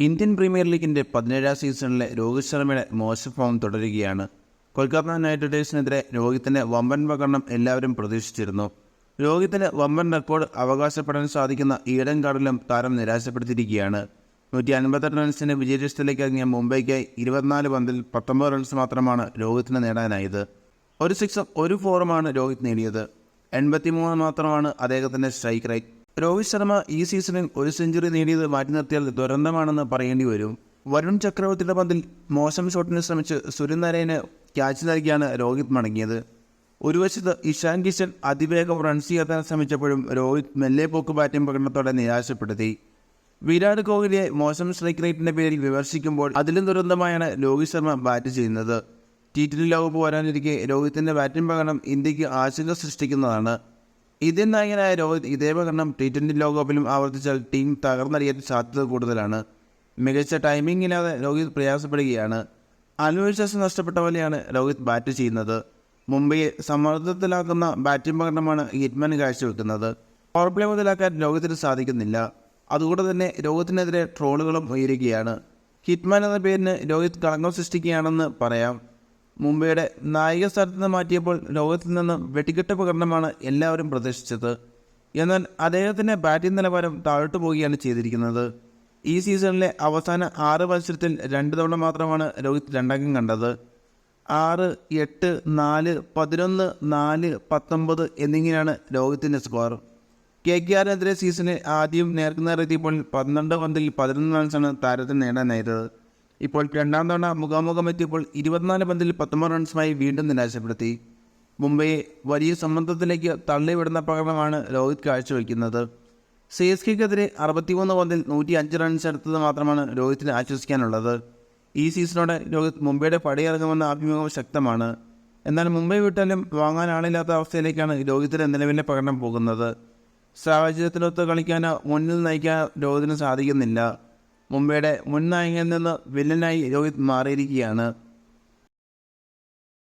Indian premier ലീഗിന്റെ പതിനേഴാം സീസണിലെ രോഹിത് ശർമ്മയുടെ മോശം ഫോം തുടരുകയാണ്. കൊൽക്കത്ത നൈറ്റ് റൈഡേഴ്സിനെതിരെ രോഹിത്തിന്റെ വമ്പൻ പ്രകടനം എല്ലാവരും പ്രതീക്ഷിച്ചിരുന്നു. രോഹിത്തിന് വമ്പൻ റെക്കോർഡ് അവകാശപ്പെടാൻ സാധിക്കുന്ന ഈഡൻ ഗാർഡിലും താരം നിരാശപ്പെടുത്തിയിരിക്കുകയാണ്. നൂറ്റി അൻപത്തെട്ട് റൺസിന് വിജയലക്ഷ്യത്തിലേക്ക് ഇറങ്ങിയ മുംബൈക്കായി ഇരുപത്തിനാല് പന്തിൽ പത്തൊമ്പത് റൺസ് മാത്രമാണ് രോഹിത്തിന് നേടാനായത്. ഒരു സിക്സും ഒരു ഫോറുമാണ് രോഹിത് നേടിയത്. എൺപത്തിമൂന്ന് മാത്രമാണ് അദ്ദേഹത്തിന്റെ സ്ട്രൈക്ക് റേറ്റ്. രോഹിത് ശർമ്മ ഈ സീസണിൽ ഒരു സെഞ്ചുറി നേടിയത് മാറ്റി നിർത്തിയാൽ ദുരന്തമാണെന്ന് പറയേണ്ടി വരും. വരുൺ ചക്രവർത്തിയുടെ പന്തിൽ മോശം ഷോട്ടിന് ശ്രമിച്ച് സുരൻ നരേന് ക്യാച്ച് നൽകിയാണ് രോഹിത് മടങ്ങിയത്. ഒരു വശത്ത് ഇഷാൻ കിഷൻ അതിവേഗം റൺസ് ചെയ്യാൻ ശ്രമിച്ചപ്പോഴും രോഹിത് മെല്ലെ പോക്ക് ബാറ്റിംഗ് പ്രകടനത്തോടെ നിരാശപ്പെടുത്തി. വിരാട് കോഹ്ലിയെ മോശം സ്ട്രൈക്ക് റേറ്റിന്റെ പേരിൽ വിമർശിക്കുമ്പോൾ അതിലും ദുരന്തമായാണ് രോഹിത് ശർമ്മ ബാറ്റ് ചെയ്യുന്നത്. ടി ട്വന്റി ലോകകപ്പ് വരാനിരിക്കെ രോഹിത്തിന്റെ ബാറ്റിംഗ് പ്രകടനം ഇന്ത്യയ്ക്ക് ആശങ്ക സൃഷ്ടിക്കുന്നതാണ്. ഇന്ത്യൻ നായകനായ രോഹിത് ഇതേ പ്രകടനം ടി ട്വന്റി ലോകകപ്പിലും ആവർത്തിച്ചാൽ ടീം തകർന്നടിയാൻ സാധ്യത കൂടുതലാണ്. മികച്ച ടൈമിംഗ് ഇല്ലാതെ രോഹിത് പ്രയാസപ്പെടുകയാണ്. ആത്മവിശ്വാസം നഷ്ടപ്പെട്ട പോലെയാണ് രോഹിത് ബാറ്റ് ചെയ്യുന്നത്. മുംബൈയെ സമ്മർദ്ദത്തിലാക്കുന്ന ബാറ്റിംഗ് പ്രകടനമാണ് ഹിറ്റ്മാൻ കാഴ്ചവെക്കുന്നത്. പവർ പ്ലേ മുതലാക്കാൻ രോഹിത്തിന് സാധിക്കുന്നില്ല. അതുകൊണ്ട് തന്നെ രോഹിത്തിനെതിരെ ട്രോളുകളും ഉയരുകയാണ്. ഹിറ്റ്മാൻ എന്ന പേരിന് രോഹിത് കളങ്കം സൃഷ്ടിക്കുകയാണെന്ന് പറയാം. മുംബൈയുടെ നായിക സ്ഥാനത്ത് നിന്ന് മാറ്റിയപ്പോൾ ലോകത്തിൽ നിന്ന് വെട്ടിക്കെട്ട പ്രകടനമാണ് എല്ലാവരും പ്രതീക്ഷിച്ചത്. എന്നാൽ അദ്ദേഹത്തിന്റെ ബാറ്റിംഗ് നിലവാരം താഴ്ത്തു പോവുകയാണ് ചെയ്തിരിക്കുന്നത്. ഈ സീസണിലെ അവസാന ആറ് മത്സരത്തിൽ രണ്ട് തവണ മാത്രമാണ് രോഹിത് രണ്ടംഗം കണ്ടത്. ആറ് എട്ട് നാല് പതിനൊന്ന് നാല് പത്തൊമ്പത് എന്നിങ്ങനെയാണ് രോഹിത്തിന്റെ സ്കോർ. കെ കെ ആറിനെതിരെ സീസണിൽ ആദ്യം നേർക്കുന്ന എത്തിയപ്പോൾ പന്ത്രണ്ട് പന്തിൽ പതിനൊന്ന് റൺസാണ് താരത്തിന് നേടാനായത്. ഇപ്പോൾ രണ്ടാം തവണ മുഖാമുഖം എത്തിയപ്പോൾ ഇരുപത്തിനാല് പന്തിൽ പത്തൊമ്പത് റൺസുമായി വീണ്ടും നിരാശപ്പെടുത്തി. മുംബൈയെ വലിയ സമ്മർദ്ദത്തിലേക്ക് തള്ളിവിടുന്ന പ്രകടനമാണ് രോഹിത് കാഴ്ചവെക്കുന്നത്. സി എസ് കെക്കെതിരെ അറുപത്തിമൂന്ന് പന്തിൽ നൂറ്റി അഞ്ച് റൺസ് എടുത്തത് മാത്രമാണ് രോഹിത്തിന് ആശ്വസിക്കാനുള്ളത്. ഈ സീസണോടെ രോഹിത് മുംബൈയുടെ പടിയിറങ്ങുമെന്ന അഭിമുഖം ശക്തമാണ്. എന്നാൽ മുംബൈ വിട്ടാലും വാങ്ങാൻ ആളില്ലാത്ത അവസ്ഥയിലേക്കാണ് രോഹിത്തിന്റെ നിലവിലെ പ്രകടനം പോകുന്നത്. സാഹചര്യത്തിനൊത്ത് കളിക്കാനോ മുന്നിൽ നയിക്കാനോ രോഹിത്തിന് സാധിക്കുന്നില്ല. മുംബൈയുടെ മുൻ നായകനിൽ നിന്ന് വില്ലനായി രോഹിത് മാറിയിരിക്കുകയാണ്.